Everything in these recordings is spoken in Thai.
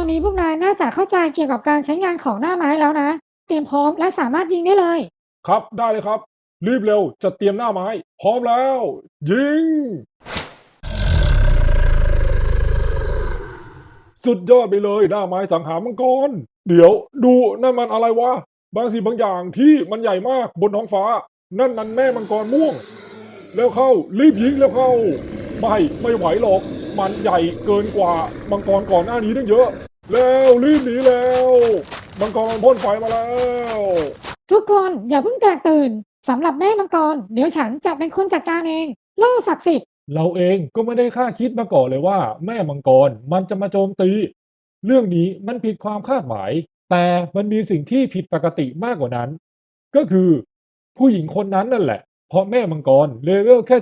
อน่าจะเข้าใจเกี่ยวกับการใช้งานของหน้าไม้แล้วนะ เตรียมพร้อมและสามารถยิงได้เลย ครับได้เลยครับ รีบเร็วจะเตรียมหน้าไม้ พร้อมแล้ว ยิง สุดยอดไปเลยหน้าไม้สังหารมังกร เดี๋ยวดูนั่นมันอะไรวะบางสิ่งบางอย่างที่มันใหญ่มากบนท้องฟ้า นั่นมันแม่มังกรม่วง แล้วเข้ารีบยิงแล้วเข้า ไม่ไม่ไหวหรอก มันใหญ่เกินกว่ามังกรก่อนหน้านี้ตั้งเยอะ แล้วรีบหนีแล้วมังกรมันพ่นไฟมาแล้วทุกคนอย่าเพิ่งแตกตื่นสำหรับแม่มังกร เดี๋ยวฉันจะเป็นคนจัดการเองโล่ศักดิ์สิทธิ์เราเองก็ไม่ได้คาดคิดมาก่อนเลยว่า แม่มังกรมันจะมาโจมตี เรื่องนี้มันผิดความคาดหมาย แต่มันมีสิ่งที่ผิดปกติมากกว่านั้น ก็คือ ผู้หญิงคนนั้นนั่นแหละ เพราะแม่มังกรเลเวลแค่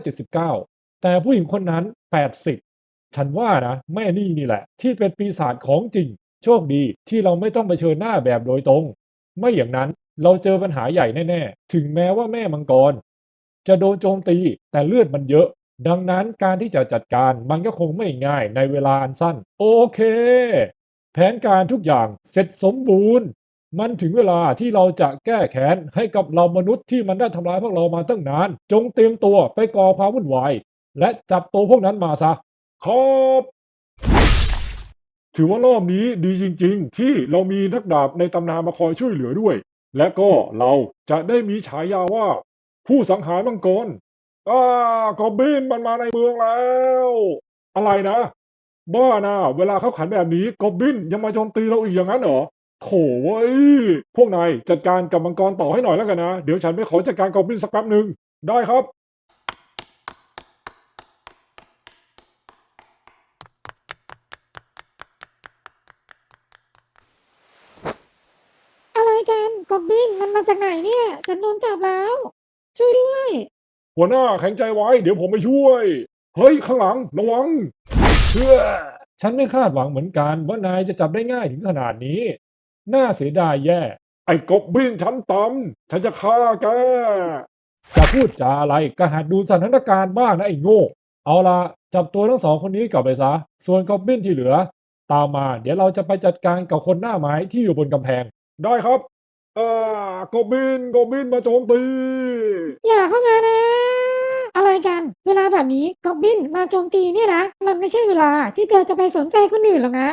79 แต่ผู้หญิงคนนั้น 80 ฉันว่านะแม่นี่นี่แหละ ที่เป็นปีศาจของจริง โชคดีที่เราไม่ต้องไปเชิญหน้าแบบโดยตรง ไม่อย่างนั้นเราเจอปัญหาใหญ่แน่ๆ ถึงแม้ว่าแม่มังกร จะโดนโจมตีแต่เลือดมันเยอะ ดังนั้นการที่จะจัดการมันก็คงไม่ง่ายในเวลาอันสั้น โอเค แผนการทุกอย่างเสร็จสมบูรณ์ มันถึงเวลาที่เราจะแก้แค้นให้กับเรามนุษย์ที่มันได้ทำร้ายพวกเรามาตั้งนาน จงเตรียมตัวไปก่อความวุ่นวาย และจับตัวพวกนั้นมาซะ ครับถือว่ารอบนี้ดีจริง ๆ ที่เรามีนักดาบในตำนานมาคอยช่วยเหลือด้วย และก็เราจะได้มีฉายาว่า ผู้สังหารมังกรอ่ากอบบินมันมาในเมืองแล้ว อะไรนะ บ้านะเวลาเขาขันแบบนี้กอบบินยังมาโจมตีเราอีกอย่างนั้นเหรอโถเว้ยพวกนายจัดการกับมังกรต่อให้หน่อยแล้วกันนะ เดี๋ยวฉันไปขอจัดการกอบบินสักแป๊บหนึ่งได้ครับ อะไร กอบบินมันมาจากไหนเนี่ย ฉันโดนจับแล้ว ช่วยด้วย หัวหน้าแข็งใจไว้ เดี๋ยวผมไปช่วย เฮ้ย ข้างหลังระวังเชื่อ ฉันไม่คาดหวังเหมือนกันว่านายจะจับได้ง่ายถึงขนาดนี้ น่าเสียดายแย่ ไอ้กบบินชั้นต่ำฉันจะฆ่าแกจะพูดจาอะไรก็หัดดูสถานการณ์บ้างนะไอ้โง่ เอาละจับตัวทั้งสองคนนี้กลับไปซะ ส่วนกอบบินที่เหลือ ตามมา เดี๋ยวเราจะไปจัดการกับคนหน้าไม้ที่อยู่บนกำแพง ได้ครับ อ่ากบบินกบบินมาโจมตี อย่าเข้ามานะ อะไรกัน เวลาแบบนี้กอบบินมาโจมตีเนี่ยนะ มันไม่ใช่เวลาที่เธอจะไปสนใจคนอื่นหรอกนะ